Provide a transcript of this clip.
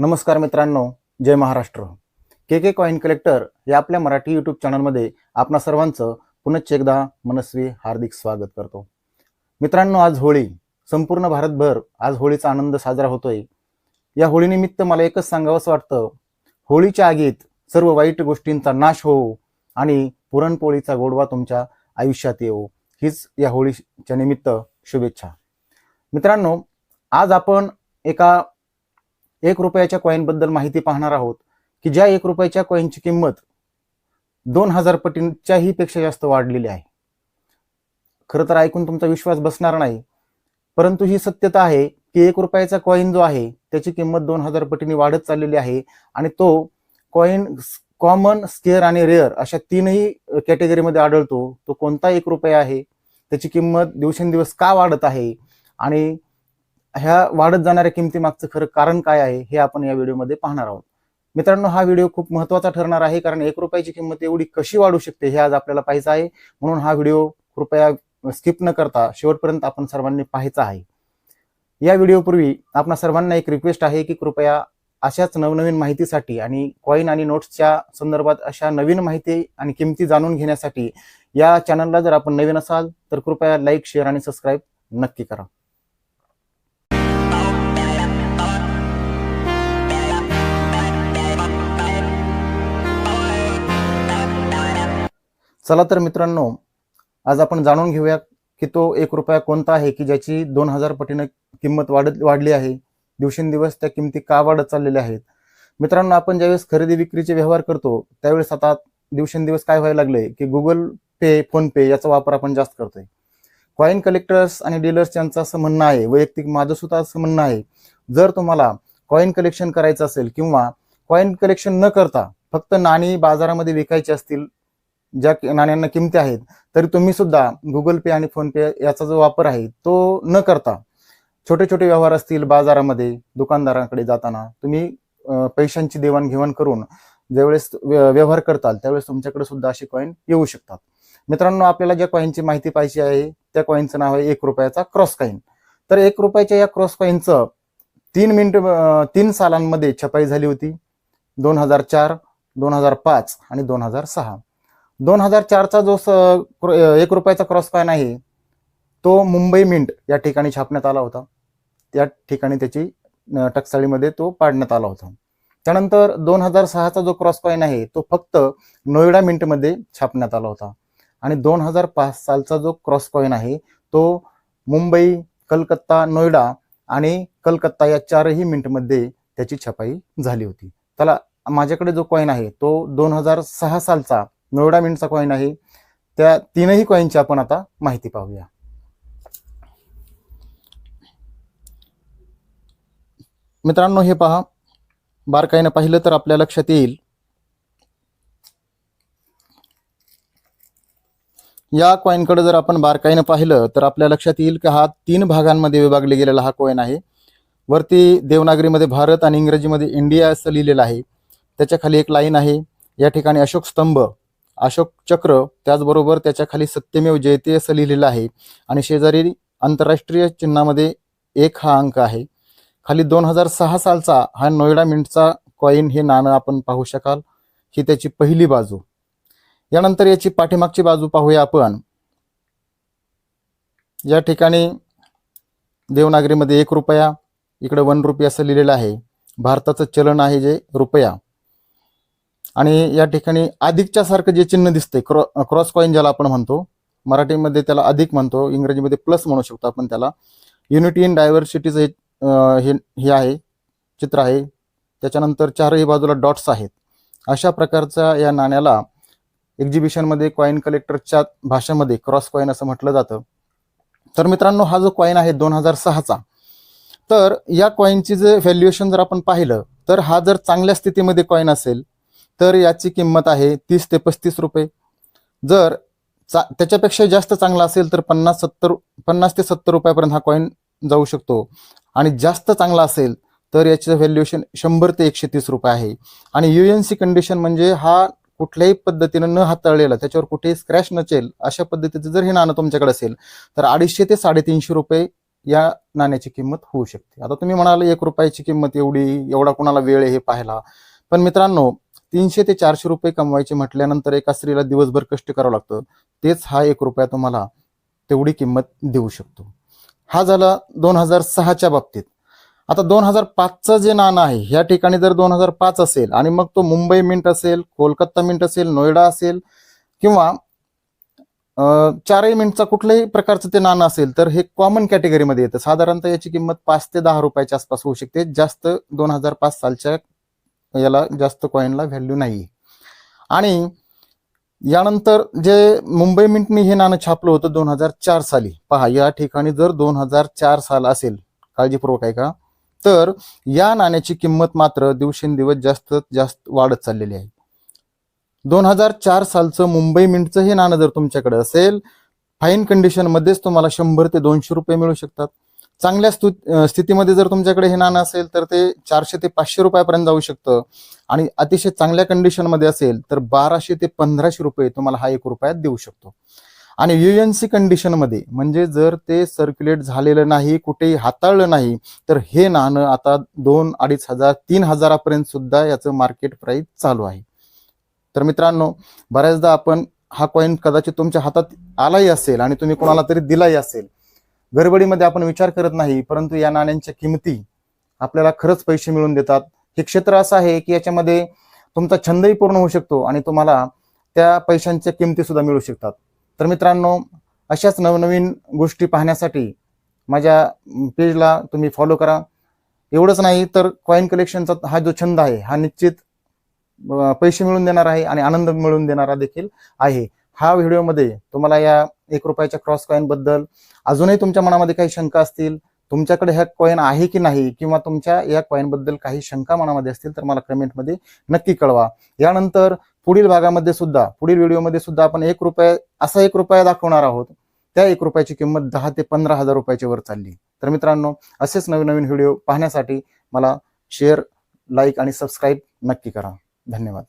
नमस्कार मित्रांनो जय Maharashtra. K K coin collector या आपल्या मराठी यूट्यूब चॅनलमध्ये आपणा सर्वांचं पुनश्च एकदा मनस्वी हार्दिक स्वागत करतो. मित्रांनो आज होळी. संपूर्ण भारतभर आज होळीचा आनंद साजरा होतोय. या होळीनिमित्त मला एकच सांगावंसं वाटतं होळीच्या आगीत सर्व वाईट गोष्टींचा नाश हो आणि पुरणपोळीचा गोडवा तुमच्या आयुष्यात येवो. हीच या होळीच्या निमित्त शुभेच्छा. मित्रांनो आज आपण एका एक रुपयाच्या कॉईन बद्दल माहिती पाहणार आहोत की ज्या एक रुपयाच्या कॉईनची किंमत दोन हजार पटींच्याही पेक्षा जास्त वाढलेली आहे. खरं तर ऐकून तुमचा विश्वास बसणार नाही परंतु ही सत्यता आहे की एक रुपयाचा कॉईन जो आहे त्याची किंमत दोन हजार पटीने वाढत चाललेली आहे आणि तो कॉईन कॉमन स्केअर आणि रेअर अशा तीनही कॅटेगरीमध्ये आढळतो. तो कोणता एक रुपया आहे त्याची किंमत दिवसेंदिवस का वाढत आहे आणि ह्या वाढत जाणाऱ्या किमतीमागचं खरं कारण काय आहे हे आपण या व्हिडिओमध्ये पाहणार आहोत. मित्रांनो हा व्हिडिओ खूप महत्त्वाचा ठरणार आहे कारण एक रुपयाची किंमत एवढी कशी वाढू शकते हे आज आपल्याला पाहायचं आहे. म्हणून हा व्हिडिओ कृपया स्किप न करता शेवटपर्यंत आपण सर्वांनी पाहायचा आहे. या व्हिडिओपूर्वी आपणा सर्वांना एक रिक्वेस्ट आहे की कृपया अशाच नवनवीन माहितीसाठी आणि कॉईन आणि नोट्सच्या संदर्भात अशा नवीन माहिती आणि किमती जाणून घेण्यासाठी या चॅनलला जर आपण नवीन असाल तर कृपया लाईक शेअर आणि सबस्क्राईब नक्की करा. चला तर मित्रांनो आज आपण जाणून घेऊया की तो एक रुपया कोणता आहे की ज्याची दोन हजार पटीनं किंमत वाढत वाढली आहे. दिवसेंदिवस त्या किमती का वाढत चाललेल्या आहेत? मित्रांनो आपण ज्यावेळेस खरेदी विक्रीचे व्यवहार करतो त्यावेळेस आता दिवसेंदिवस काय व्हायला लागलंय की गुगल पे फोन पे याचा वापर आपण जास्त करतोय. कॉईन कलेक्टर्स आणि डीलर्स यांचं असं म्हणणं आहे वैयक्तिक माझं सुद्धा असं म्हणणं आहे. जर तुम्हाला कॉईन कलेक्शन करायचं असेल किंवा कॉईन कलेक्शन न करता फक्त नाणी बाजारामध्ये विकायची असतील ज्या नाण्यांना किमती आहेत तरी तुम्ही सुद्धा गुगल पे आणि फोन पे याचा जो वापर आहे तो न करता छोटे छोटे व्यवहार असतील बाजारामध्ये दुकानदारांकडे जाताना तुम्ही पैशांची देवाणघेवाण करून ज्यावेळेस व्य- व्यवहार करताल त्यावेळेस तुमच्याकडे सुद्धा असे कॉईन येऊ शकतात. मित्रांनो आपल्याला ज्या कॉईनची माहिती पाहिजे आहे त्या कॉईनचं नाव आहे एक रुपयाचा क्रॉस कॉईन तर एक रुपयाच्या या क्रॉस कॉईनचं तीन मिनिट तीन सालांमध्ये छपाई झाली होती दोन हजार चार दोन हजार पाच आणि दोन हजार सहा. दोन हजार चारचा जो स- एक रुपयाचा क्रॉस कॉइन आहे तो मुंबई मिंट या ठिकाणी छापण्यात आला होता. त्या ठिकाणी त्याची टकसाळीमध्ये तो पाडण्यात आला होता. त्यानंतर दोन हजार सहाचा जो क्रॉस कॉइन आहे तो फक्त नोएडा मिंटमध्ये छापण्यात आला होता. आणि दोन हजार पाच सालचा जो क्रॉस कॉइन आहे तो मुंबई कलकत्ता नोएडा आणि कलकत्ता या चारही मिंटमध्ये त्याची छपाई झाली होती. त्याला माझ्याकडे जो कॉइन आहे तो दोन हजार सहा सालचा नोएडा मिंटचा कॉइन आहे. त्या तीनही कॉईनची आपण आता माहिती पाहूया. मित्रांनो हे पहा. बारकाईनं पाहिलं तर आपल्या लक्षात येईल. या कॉईनकडे जर आपण बारकाईनं पाहिलं तर आपल्या लक्षात येईल की हा तीन भागांमध्ये विभागले गेलेला हा कॉईन आहे. वरती देवनागरीमध्ये भारत आणि इंग्रजीमध्ये इंडिया असं लिहिलेलं आहे. त्याच्याखाली एक लाईन आहे. या ठिकाणी अशोक स्तंभ. अशोक चक्र त्याचबरोबर त्याच्याखाली सत्यमेव जयते असं लिहिलेलं आहे. आणि शेजारी आंतरराष्ट्रीय चिन्हामध्ये एक हा अंक आहे. खाली दोन हजार सहा सालचा हा नोएडा मिंटचा कॉईन हे नाणं आपण पाहू शकाल. ही त्याची पहिली बाजू. यानंतर याची पाठीमागची बाजू पाहूया आपण. या ठिकाणी देवनागरीमध्ये एक रुपया इकडे वन रुपये असं लिहिलेलं आहे. भारताचं चलन आहे जे रुपया. आणि या ठिकाणी अधिकच्या सारखं जे चिन्ह दिसतंय क्रॉ क्रॉस कॉईन ज्याला आपण म्हणतो मराठीमध्ये त्याला अधिक म्हणतो इंग्रजीमध्ये प्लस म्हणू शकतो आपण त्याला. युनिटी इन डायव्हर्सिटीचं हे हे हे आहे चित्र आहे. त्याच्यानंतर चारही बाजूला डॉट्स आहेत. अशा प्रकारच्या या नाण्याला एक्झिबिशनमध्ये कॉईन कलेक्टरच्या भाषेमध्ये क्रॉस कॉईन असं म्हटलं जातं. तर मित्रांनो हा जो कॉईन आहे दोन हजार सहाचा तर या कॉईनची जे व्हॅल्युएशन जर आपण पाहिलं तर हा जर चांगल्या स्थितीमध्ये कॉईन असेल तर याची किंमत आहे तीस ते पस्तीस रुपये. जर चा त्याच्यापेक्षा जास्त चांगला असेल तर पन्नास सत्तर पन्नास ते सत्तर रुपयापर्यंत हा कॉईन जाऊ शकतो. आणि जास्त चांगला असेल तर याचं व्हॅल्युएशन शंभर ते एकशे तीस रुपये आहे. आणि युएनसी कंडिशन म्हणजे हा कुठल्याही पद्धतीनं न हाताळलेला त्याच्यावर कुठेही स्क्रॅच नचेल अशा पद्धतीचं जर हे नाणं तुमच्याकडे असेल तर अडीचशे ते साडेतीनशे रुपये या नाण्याची किंमत होऊ शकते. आता तुम्ही म्हणाल एक रुपयाची किंमत एवढी एवढा कोणाला वेळ आहे हे पाहायला. पण मित्रांनो तीनशे ते चारशे रुपये कमवायचे म्हटल्यानंतर एका स्त्रीला दिवसभर कष्ट करावं लागतं. तेच हा एक रुपया तुम्हाला तेवढी किंमत देऊ शकतो. हा झाला दोन हजार सहाच्या बाबतीत. आता दोन हजार पाचचं जे नाणं आहे ह्या ठिकाणी जर दोन हजार पाच असेल आणि मग तो मुंबई मिंट असेल कोलकाता मिंट असेल नोएडा असेल किंवा चारही मिनिटचा कुठल्याही प्रकारचं ते नाणं असेल तर हे कॉमन कॅटेगरीमध्ये येतं. साधारणतः याची किंमत पाच ते दहा रुपयाच्या आसपास होऊ शकते. जास्त दोन हजार पाच सालच्या याला जास्त कॉईनला व्हॅल्यू नाही आणि यानंतर जे मुंबई मिंटनी हे नाणं छापलं होतं दोन हजार चार साली. पहा या ठिकाणी जर दोन हजार चार साल असेल काळजीपूर्वक आहे का तर या नाण्याची किंमत मात्र दिवसेंदिवस जास्त जास्त वाढत चाललेली आहे. दोन हजार चार सालचं मुंबई मिंटचं हे नाणं जर तुमच्याकडे असेल फाईन कंडिशन मध्येच तुम्हाला शंभर ते दोनशे रुपये मिळू शकतात. चांगल्या स्तु स्थितीमध्ये जर तुमच्याकडे हे नाणं असेल तर ते चारशे ते पाचशे रुपयापर्यंत जाऊ शकतं. आणि अतिशय चांगल्या कंडिशनमध्ये असेल तर बाराशे ते पंधराशे रुपये तुम्हाला हा एक रुपयात देऊ शकतो. आणि युएनसी कंडिशनमध्ये म्हणजे जर ते सर्क्युलेट झालेलं नाही कुठेही हाताळलं नाही तर हे नाणं आता दोन अडीच हजार तीन हजारापर्यंत सुद्धा याचं मार्केट प्राईस चालू आहे. तर मित्रांनो बऱ्याचदा आपण हा कॉईन कदाचित तुमच्या हातात आलाही असेल आणि तुम्ही कोणाला तरी दिलाही असेल गडबडीमध्ये आपण विचार करत नाही परंतु या नाण्यांच्या किमती आपल्याला खरंच पैसे मिळून देतात. हे क्षेत्र असं आहे की याच्यामध्ये तुमचा छंदही पूर्ण होऊ शकतो आणि तुम्हाला त्या पैशांच्या किमती सुद्धा मिळू शकतात. तर मित्रांनो अशाच नवनवीन गोष्टी पाहण्यासाठी माझ्या पेजला तुम्ही फॉलो करा. एवढंच नाही तर कॉईन कलेक्शनचा हा जो छंद आहे हा निश्चित पैसे मिळून देणार आहे आणि आनंद मिळवून देणारा देखील आहे. हा व्हिडिओमध्ये तुम्हाला या एक रुपयाच्या क्रॉस कॉईन बद्दल. अजूनही तुमच्या मनामध्ये काही शंका असतील तुमच्याकडे ह्या कॉईन आहे की नाही किंवा तुमच्या या कॉईन बद्दल काही शंका मनामध्ये असतील तर मला कमेंटमध्ये नक्की कळवा. यानंतर पुढील भागामध्ये सुद्धा पुढील व्हिडिओमध्ये सुद्धा आपण एक रुपया असा एक रुपया दाखवणार आहोत. त्या एक रुपयाची किंमत दहा ते पंधरा हजार रुपयाच्या वर चालली. तर मित्रांनो असेच नवीन नवीन व्हिडिओ पाहण्यासाठी मला शेअर लाईक आणि सबस्क्राईब नक्की करा. धन्यवाद.